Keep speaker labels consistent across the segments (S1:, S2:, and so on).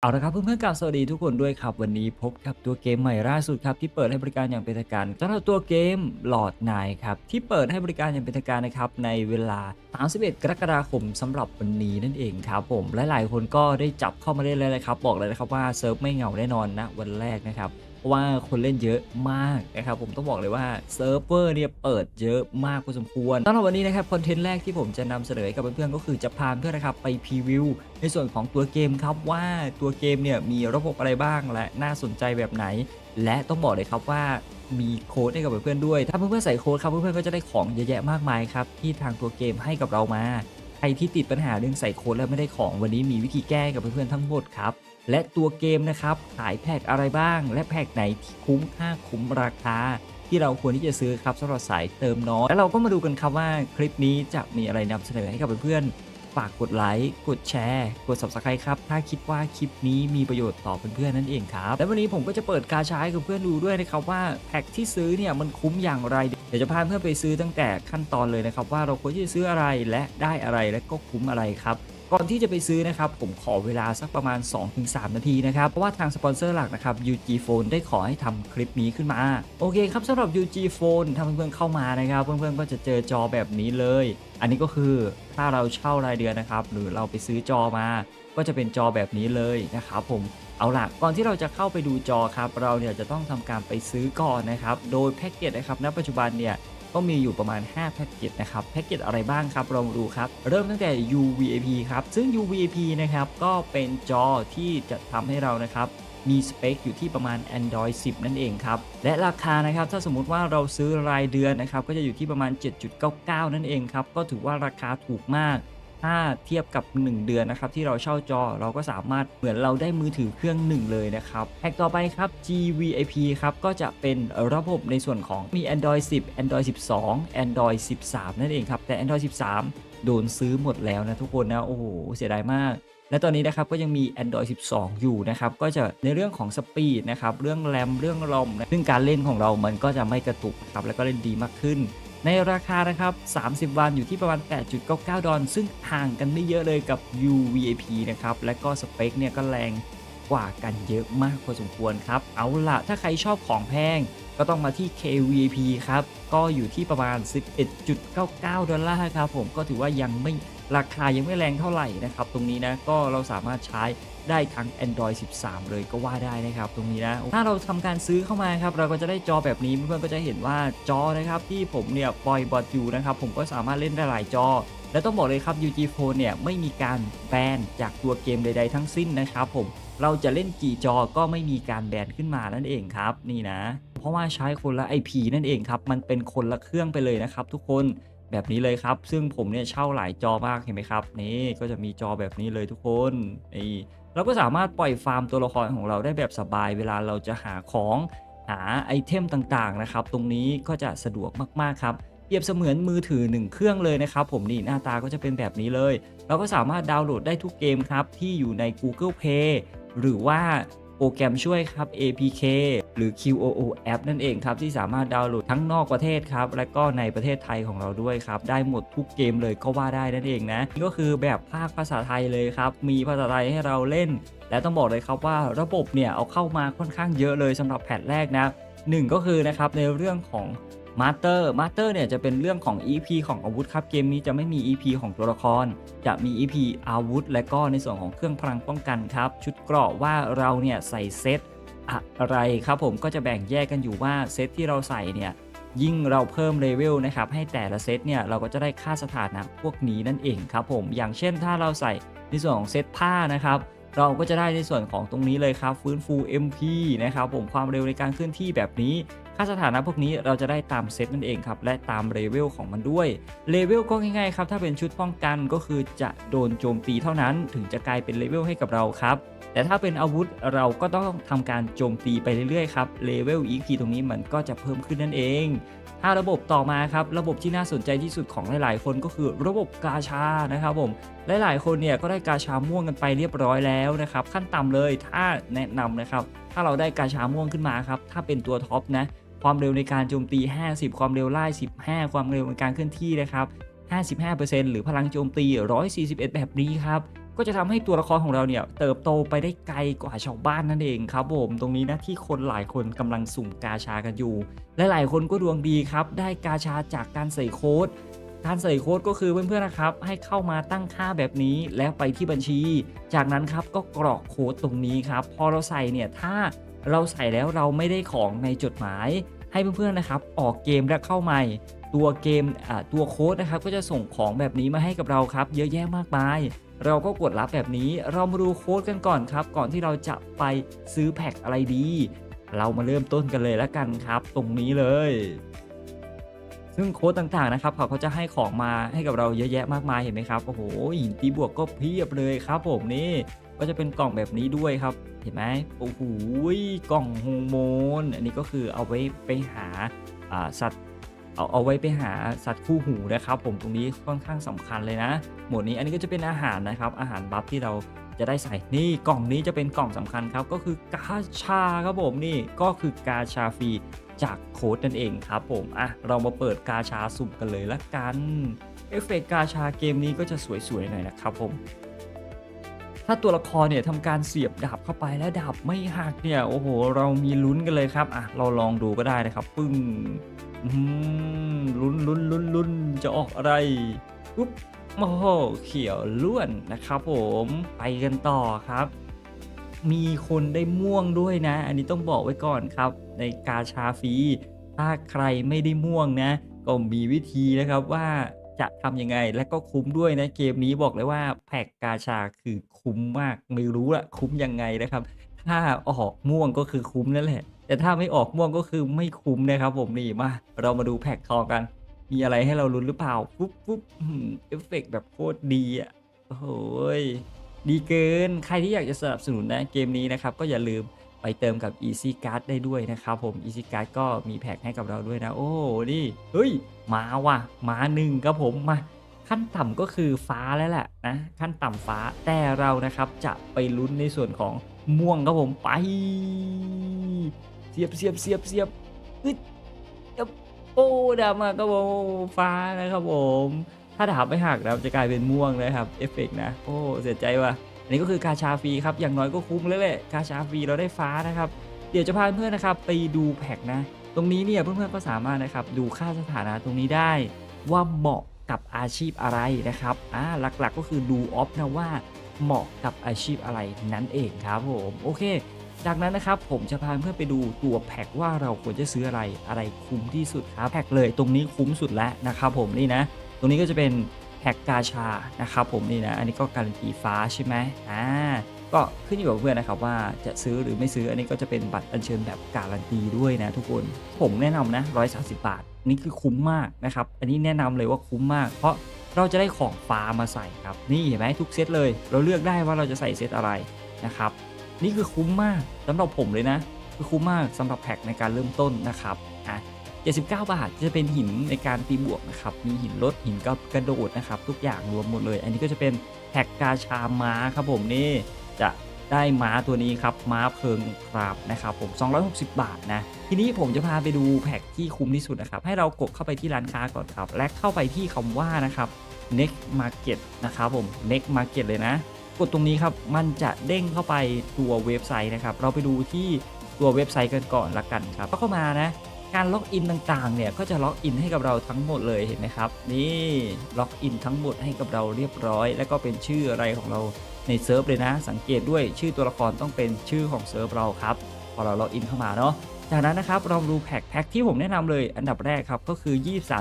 S1: เอาละครับเพื่อนๆกราบสวัสดีทุกคนด้วยครับ วันนี้พบกับตัวเกมใหม่ล่าสุดครับที่เปิดให้บริการอย่างเป็นทางการสำหรับตัวเกมหลอดนายครับที่เปิดให้บริการอย่างเป็นทางการนะครับในเวลา 31 กรกฎาคมสำหรับวันนี้นั่นเองครับผมหลายๆ คนก็ได้จับเข้ามาเล่นเลยนะครับบอกเลยนะครับว่าเซิร์ฟไม่เหงาแน่นอนนะวันแรกนะครับ ว่าคนเล่นเยอะมากนะครับผมต้องบอกเลยว่าเซิร์ฟเวอร์เนี่ยเปิดเยอะมากพอสมควรสำหรับวันนี้นะครับคอนเทนต์แรกที่ผมจะนำเสนอให้กับเพื่อนๆก็คือจะพาเพื่อนนะครับไปพรีวิวในส่วนของตัวเกมครับว่าตัวเกมเนี่ยมีระบบอะไรบ้างและน่าสนใจแบบไหน และต้องบอกเลยครับว่ามีโค้ดให้กับเพื่อนๆด้วย ถ้าเพื่อนๆใส่โค้ดครับเพื่อนๆก็จะได้ของเยอะแยะมากมายครับที่ทางตัวเกมให้กับเรามา ใครที่ติดปัญหาเรื่องใส่โค้ดแล้วไม่ได้ของวันนี้มีวิธีแก้กับเพื่อนๆทั้งหมดครับ และตัวเกมนะครับขายแพ็กอะไรบ้าง และแพ็กไหนที่คุ้มค่าคุ้มราคา ที่เราควรที่จะซื้อครับสำหรับสายเติมน้อยแล้วเราก็มาดูกันครับว่าคลิปนี้จะมีอะไรนำเสนอให้กับเพื่อน ฝากกดไลค์กดแชร์กด subscribe ครับ ถ้าคิดว่าคลิปนี้มีประโยชน์ต่อเพื่อนๆนั่นเองครับ และวันนี้ผมก็จะเปิดกาชาให้กับเพื่อนดูด้วยนะครับว่าแพ็กที่ซื้อเนี่ยมันคุ้มอย่างไร เดี๋ยวจะพาเพื่อนไปซื้อตั้งแต่ขั้นตอนเลยนะครับว่าเราควรจะซื้ออะไรและได้อะไรและก็คุ้มอะไรครับ ก่อนที่จะไปซื้อนะครับผมขอเวลาสักประมาณ 2-3 นาทีนะครับเพราะว่าทางสปอนเซอร์หลักนะครับ UG Phone ได้ขอให้ทำคลิปนี้ขึ้นมา โอเคครับสำหรับ UG Phone ถ้าเพื่อนๆเข้ามานะครับ เพื่อนๆก็จะเจอจอแบบนี้เลย อันนี้ก็คือถ้าเราเช่ารายเดือนนะครับ หรือเราไปซื้อจอมา ก็จะเป็นจอแบบนี้เลยนะครับผมเอาล่ะ ก่อนที่เราจะเข้าไปดูจอครับ เราเนี่ยจะต้องทำการไปซื้อก่อนนะครับ โดยแพ็กเกจนะครับ ณ ปัจจุบันเนี่ย ก็มีอยู่ประมาณ 5 แพ็กเกจนะครับ แพ็กเกจอะไรบ้างครับเรามาดูครับ เริ่มตั้งแต่ UVIP ครับ ซึ่ง UVIP นะครับ ก็เป็นจอที่จะทำให้เรานะครับมีสเปคอยู่ที่ประมาณ Android 10 นั่นเองครับ และราคานะครับ ถ้าสมมุติว่าเราซื้อรายเดือนนะครับ ก็จะอยู่ที่ประมาณ 7.99 นั่นเองครับ ก็ถือว่าราคาถูกมาก ถ้าเทียบกับ 1 เดือนนะครับที่เราเช่าจอเราก็สามารถเหมือนเราได้มือถือเครื่องหนึ่งเลยนะครับแพ็กต่อไปครับ GVIP ครับก็จะเป็นระบบในส่วนของมี Android 10 Android 12 Android 13 นั่นเองครับ แต่ Android 13 โดนซื้อหมดแล้วนะทุกคนนะ โอ้โห เสียดายมากและตอนนี้นะครับก็ยังมี Android 12 อยู่นะครับ ก็จะในเรื่องของสปีดนะครับ เรื่องแรม เรื่องรอมซึ่งการเล่นของเรามันก็จะไม่กระตุกนะครับ แล้วก็เล่นดีมากขึ้น ในราคานะครับ 30 วันอยู่ที่ประมาณ 8.99 ดอลลาร์ซึ่งห่างกันไม่เยอะเลยกับ UVIP นะครับ และก็สเปคเนี่ยก็แรงกว่ากันเยอะมากพอสมควรครับ เอาละถ้าใครชอบของแพงก็ต้องมาที่ KVIP ครับ ก็อยู่ที่ประมาณ 11.99 ดอลลาร์ครับผมก็ถือว่ายังไม่ ราคายังไม่แรงเท่าไหร่นะครับ ตรงนี้นะก็เราสามารถใช้ได้ทั้ง Android 13 เลยก็ว่าได้นะครับ ตรงนี้นะ ถ้าเราทำการซื้อเข้ามาครับ เราก็จะได้จอแบบนี้เพื่อนๆก็จะเห็นว่าจอนะครับที่ผมเนี่ยปล่อยบอทอยู่นะครับ ผมก็สามารถเล่นได้หลายจอ และต้องบอกเลยครับ UG Phone เนี่ยไม่มีการแบนจากตัวเกมใด ๆ ทั้งสิ้นนะครับผมเราจะเล่นกี่จอก็ไม่มีการแบนขึ้นมานั่นเองครับ นี่นะ เพราะว่าใช้คนละ IP นั่นเองครับ มันเป็นคนละเครื่องไปเลยนะครับทุกคน แบบนี้เลยครับ ซึ่งผมเนี่ยเช่าหลายจอมากเห็นไหมครับ นี่ก็จะมีจอแบบนี้เลยทุกคนนี่เราก็สามารถปล่อยฟาร์มตัวละครของเราได้แบบสบาย เวลาเราจะหาของหาไอเทมต่างๆนะครับ ตรงนี้ก็จะสะดวกมากๆครับเปรียบเสมือนมือถือ 1 เครื่องเลยนะครับ ผมนี่หน้าตาก็จะเป็นแบบนี้เลย เราก็สามารถดาวน์โหลดได้ทุกเกมครับ ที่อยู่ใน Google Play หรือว่า โปรแกรมช่วยครับ APK หรือ QOO App นั่นเองครับ ที่สามารถดาวน์โหลดทั้งนอกประเทศครับ และก็ในประเทศไทยของเราด้วยครับ ได้หมดทุกเกมเลยก็ว่าได้นั่นเองนะนี่ก็คือแบบภาคภาษาไทยเลยครับ มีภาษาไทยให้เราเล่น และต้องบอกเลยครับว่าระบบเนี่ยเอาเข้ามาค่อนข้างเยอะเลยสำหรับแพทแรกนะหนึ่งก็คือนะครับในเรื่องของ มาสเตอร์มาสเตอร์เนี่ยจะเป็นเรื่องของ EP ของอาวุธครับเกมนี้จะไม่มี EP ของตัวละคร จะมี EP อาวุธ และก็ในส่วนของเครื่องพลังป้องกันครับชุดเกราะว่าเราเนี่ยใส่เซตอะไรครับผมก็จะแบ่งแยกกันอยู่ว่าเซตที่เราใส่เนี่ยยิ่งเราเพิ่มเลเวลนะครับให้แต่ละเซตเนี่ยเราก็จะได้ค่าสถานะพวกนี้นั่นเองครับผมอย่างเช่นถ้าเราใส่ในส่วนของเซตผ้านะครับเราก็จะได้ในส่วนของตรงนี้เลยครับฟื้นฟู MP นะครับผมความเร็วในการเคลื่อนที่แบบนี้ ค่าสถานะพวกนี้เราจะได้ตามเซตนั่นเองครับ และตามเลเวลของมันด้วย เลเวลก็ง่ายๆครับ ถ้าเป็นชุดป้องกันก็คือจะโดนโจมตีเท่านั้น ถึงจะกลายเป็นเลเวลให้กับเราครับ แต่ถ้าเป็นอาวุธเราก็ต้องทำการโจมตีไปเรื่อยๆครับ เลเวล EP ตรงนี้มันก็จะเพิ่มขึ้นนั่นเองถ้าระบบต่อมาครับ ระบบที่น่าสนใจที่สุดของหลาย ๆ คนก็คือระบบกาชานะครับผม หลาย ๆ คนเนี่ยก็ได้กาชาม่วงกันไปเรียบร้อยแล้วนะครับ ขั้นต่ำเลยถ้าแนะนำนะครับ ถ้าเราได้กาชาม่วงขึ้นมาครับ ถ้าเป็นตัวท็อปนะ ความเร็วในการโจมตี 50 ความเร็วไล่15 ความเร็วในการเคลื่อนที่นะครับ 55%หรือพลังโจมตี 141 แบบนี้ครับก็จะทำให้ตัวละครของเราเนี่ยเติบโตไปได้ไกลกว่าชาวบ้านนั่นเองครับผมตรงนี้นะที่คนหลายคนกำลังสุ่มกาชากันอยู่ และหลายคนก็ดวงดีครับ ได้กาชาจากการใส่โค้ด การใส่โค้ดก็คือเพื่อนๆนะครับ ให้เข้ามาตั้งค่าแบบนี้แล้วไปที่บัญชี จากนั้นครับก็กรอกโค้ดตรงนี้ครับ พอเราใส่เนี่ยถ้า เราใส่แล้วเราไม่ได้ของในจดหมาย ให้เพื่อนๆนะครับ ออกเกมและเข้าใหม่ ตัวเกมตัวโค้ดนะครับ ก็จะส่งของแบบนี้มาให้กับเราครับ เยอะแยะมากมาย เราก็กดรับแบบนี้ เรามาดูโค้ดกันก่อนครับ ก่อนที่เราจะไปซื้อแพ็คอะไรดี เรามาเริ่มต้นกันเลยแล้วกันครับ ตรงนี้เลยซึ่งโค้ดต่างๆนะครับเขาจะให้ของมาให้กับเราเยอะแยะมากมายเห็นไหมครับโอ้โหหินตีบวกก็เพียบเลยครับผมนี่ก็จะเป็นกล่องแบบนี้ด้วยครับ เห็นไหมโอ้โหกล่องฮอร์โมน อันนี้ก็คือเอาไว้ไปหาสัตว์เอาเอาไว้ไปหาสัตว์คู่หูนะครับ ผมตรงนี้ค่อนข้างสำคัญเลยนะ หมวดนี้อันนี้ก็จะเป็นอาหารนะครับ อาหารบัฟที่เราจะได้ใส่นี่กล่องนี้จะเป็นกล่องสำคัญครับ ก็คือกาชาครับผมนี่ก็คือกาชาฟรีจากโค้ดนั่นเองครับผมอะเรามาเปิดกาชาสุ่มกันเลยละกันเอฟเฟกต์กาชาเกมนี้ก็จะสวยๆหน่อยนะครับผม ถ้าตัวละครเนี่ยทำการเสียบดาบเข้าไปแล้วดาบไม่หักเนี่ยโอ้โห เรามีลุ้นกันเลยครับอะเราลองดูก็ได้นะครับ ปึ้งลุ้นลุ้นลุ้นลุ้นจะออกอะไรปุ๊บโอ้โหเขียวล้วนนะครับผมไปกันต่อครับ มีคนได้ม่วงด้วยนะ อันนี้ต้องบอกไว้ก่อนครับ ในกาชาฟีถ้าใครไม่ได้ม่วงนะ ก็มีวิธีนะครับว่า จะทำยังไง และก็คุ้มด้วยนะเกมนี้บอกเลยว่าแพ็กกาชาคือคุ้มมากไม่รู้ละคุ้มยังไงนะครับ ถ้าออกม่วงก็คือคุ้มนั่นแหละ แต่ถ้าไม่ออกม่วงก็คือไม่คุ้มนะครับ ผมนี่มาเรามาดูแพ็กทองกัน มีอะไรให้เราลุ้นหรือเปล่าปุ๊บปุ๊บเอฟเฟกต์แบบโคตรดีอะโอ้ยดีเกินใครที่อยากจะสนับสนุนนะเกมนี้นะครับก็อย่าลืม ไปเติมกับ Easy Card ได้ด้วยนะครับผม Easy Card ก็มีแพ็กให้กับเราด้วยนะ โอ้นี่เฮ้ยมาว่ะมาหนึ่งครับผมมาขั้นต่ำก็คือฟ้าแล้วแหละนะขั้นต่ำฟ้าแต่เรานะครับจะไปลุ้นในส่วนของม่วงครับผมไป เสียบเสียบเสียบเสียบอึดอึ๊บโอ้ดามาครับผมฟ้านะครับผม ถ้าดาบไม่หักนะครับจะกลายเป็นม่วงนะครับเอฟเฟกต์นะ โอ้เสียใจว่ะ อันนี้ก็คือกาชาฟรีครับ อย่างน้อยก็คุ้มแล้วแหละกาชาฟรีเราได้ฟ้านะครับ เดี๋ยวจะพาเพื่อนนะครับไปดูแพ็กนะ ตรงนี้เนี่ยเพื่อนๆก็สามารถนะครับดูค่าสถานะตรงนี้ได้ ว่าเหมาะกับอาชีพอะไรนะครับ อ่า หลักๆก็คือดูออฟนะว่าเหมาะกับอาชีพอะไรนั่นเองครับผม โอเค จากนั้นนะครับผมจะพาเพื่อนไปดูตัวแพ็กว่าเราควรจะซื้ออะไรอะไรคุ้มที่สุดครับ แพ็กเลยตรงนี้คุ้มสุดแล้วนะครับผมนี่นะ ตรงนี้ก็จะเป็น แพ็กกาชานะครับผมนี่นะอันนี้ก็การันตีฟ้าใช่ไหมอ่าก็ขึ้นอยู่กับเพื่อนนะครับว่าจะซื้อหรือไม่ซื้ออันนี้ก็จะเป็นบัตรอัญเชิญแบบการันตีด้วยนะทุกคนผมแนะนำนะ130 บาท นี่คือคุ้มมากนะครับ อันนี้แนะนำเลยว่าคุ้มมาก เพราะเราจะได้ของฟ้ามาใส่ครับ นี่เห็นไหมทุกเซตเลย เราเลือกได้ว่าเราจะใส่เซตอะไรนะครับ นี่คือคุ้มมากสำหรับผมเลยนะ คือคุ้มมากสำหรับแพ็กในการเริ่มต้นนะครับ 79 บาทจะเป็นหินในการตีบวกนะครับ มีหินลดหินกับกระโดดนะครับ ทุกอย่างรวมหมดเลย อันนี้ก็จะเป็นแพ็กกาชาม้าครับผมนี่จะได้ม้าตัวนี้ครับม้าเพิงคราบนะครับผม 260 บาทนะ ทีนี้ผมจะพาไปดูแพ็กที่คุ้มที่สุดนะครับ ให้เรากดเข้าไปที่ร้านค้าก่อนครับ และเข้าไปที่คำว่านะครับ next market นะครับผม next market เลยนะ กดตรงนี้ครับมันจะเด้งเข้าไปตัวเว็บไซต์นะครับ เราไปดูที่ตัวเว็บไซต์กันก่อนละกันครับก็เข้ามานะ การล็อกอินต่างๆ เนี่ยก็จะล็อกอินให้กับเราทั้งหมดเลยเห็นไหมครับ นี่ล็อกอินทั้งหมดให้กับเราเรียบร้อย แล้วก็เป็นชื่ออะไรของเราในเซิร์ฟเลยนะ สังเกตด้วยชื่อตัวละครต้องเป็นชื่อของเซิร์ฟเราครับพอเราล็อกอินเข้ามาเนาะจากนั้นนะครับเราดูแพ็คแพ็คที่ผมแนะนำเลยอันดับแรกครับก็คือ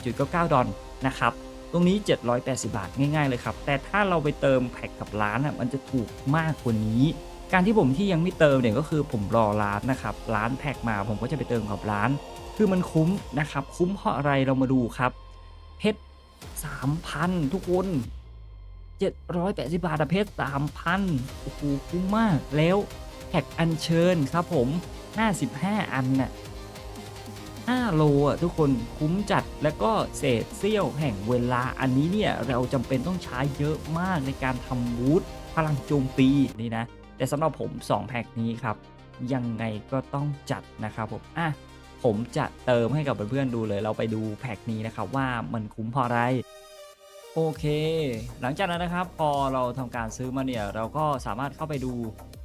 S1: 23.99 ดอลนะครับตรงนี้ 780 บาทง่ายๆเลยครับ แต่ถ้าเราไปเติมแพ็คกับร้านอะมันจะถูกมากกว่านี้การที่ผมที่ยังไม่เติมเนี่ยก็คือผมรอร้านนะครับร้านแพ็คมาผมก็จะไปเติมกับร้าน คือมันคุ้มนะครับ คุ้มเพราะอะไรเรามาดูครับเพชร3,000ทุกคน780บาทเพชร3,000โอ้โหคุ้มมากแล้วแพ็กอัญเชิญครับผม55อันน่ะ5โลอะทุกคนคุ้มจัดแล้วก็เศษเสี้ยวแห่งเวลาอันนี้เนี่ยเราจำเป็นต้องใช้เยอะมากในการทำบูธพลังโจมตีนี่นะ แต่สำหรับผม 2 แพ็คนี้ครับ ยังไงก็ต้องจัดนะครับผมอะ ผมจะเติมให้กับเพื่อนๆดูเลย เราไปดูแพ็คนี้นะครับว่ามันคุ้มพอะไรโอเค หลังจากนั้นนะครับพอเราทำการซื้อมาเนี่ยเราก็สามารถเข้าไปดู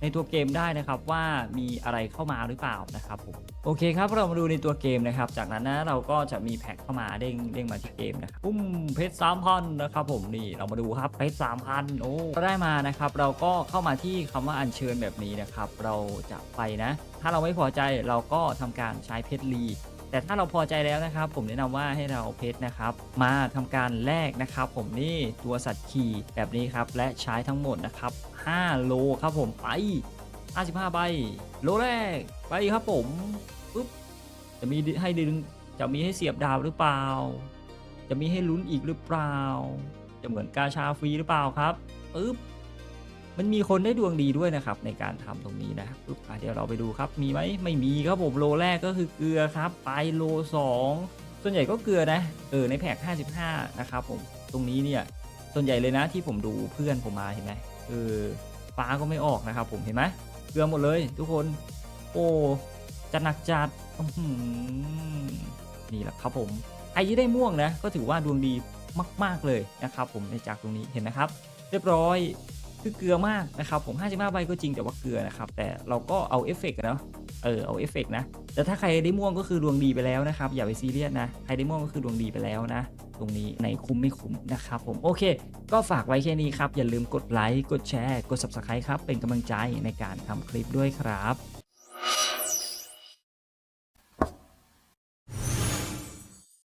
S1: ในตัวเกมได้นะครับว่ามีอะไรเข้ามาหรือเปล่านะครับผมโอเคครับเรามาดูในตัวเกมนะครับ จากนั้นนะเราก็จะมีแพ็คเข้ามาเด้งเด้งมาที่เกมนะครับปุ้มเพชรสามพันนะครับผมนี่เรามาดูครับเพชรสามพันโอ้ก็ได้มานะครับ เราก็เข้ามาที่คำว่าอัญเชิญแบบนี้นะครับ เราจะไปนะ ถ้าเราไม่พอใจเราก็ทำการใช้เพชรลีแต่ถ้าเราพอใจแล้วนะครับ ผมแนะนำว่าให้เราเอาเพชรนะครับ มาทำการแลกนะครับ ผมนี่ตัวสัตว์ขี่แบบนี้ครับและใช้ทั้งหมดนะครับ 5 โลครับผมไป 55 ใบ โลแรกไปครับผมปุ๊บจะมีให้ดึงจะมีให้เสียบดาวหรือเปล่า จะมีให้ลุ้นอีกหรือเปล่า จะเหมือนกาชาฟรีหรือเปล่าครับปึ๊บมันมีคนได้ดวงดีด้วยนะครับในการทำตรงนี้นะปึ๊บเดี๋ยวเราไปดูครับมีไหมไม่มีครับผมโลแรกก็คือเกลือครับ ไปโล 2 ส่วนใหญ่ก็เกลือนะเออในแพ็ก55 นะครับผมตรงนี้เนี่ยส่วนใหญ่เลยนะที่ผมดูเพื่อนผมมาเห็นไหม เออฟ้าก็ไม่ออกนะครับผมเห็นไหมเกลือหมดเลยทุกคน โอ้จะหนักจัดนี่แหละครับผมใครที่ได้ม่วงนะก็ถือว่าดวงดีมาก ๆ เลยนะครับผมในจากตรงนี้เห็นนะครับ เรียบร้อยคือเกลือมากนะครับผม 55 ใบก็จริงแต่ว่าเกลือนะครับ แต่เราก็เอาเอฟเฟกต์นะ เออเอาเอฟเฟกต์นะ แต่ถ้าใครได้ม่วงก็คือดวงดีไปแล้วนะครับ อย่าไปซีเรียสนะ ใครได้ม่วงก็คือดวงดีไปแล้วนะ ตรงนี้ในคุ้มไม่คุ้มนะครับผม โอเค ก็ฝากไว้แค่นี้ครับ อย่าลืมกดไลค์ กดแชร์ กด subscribe ครับ เป็นกำลังใจในการทำคลิปด้วยครับ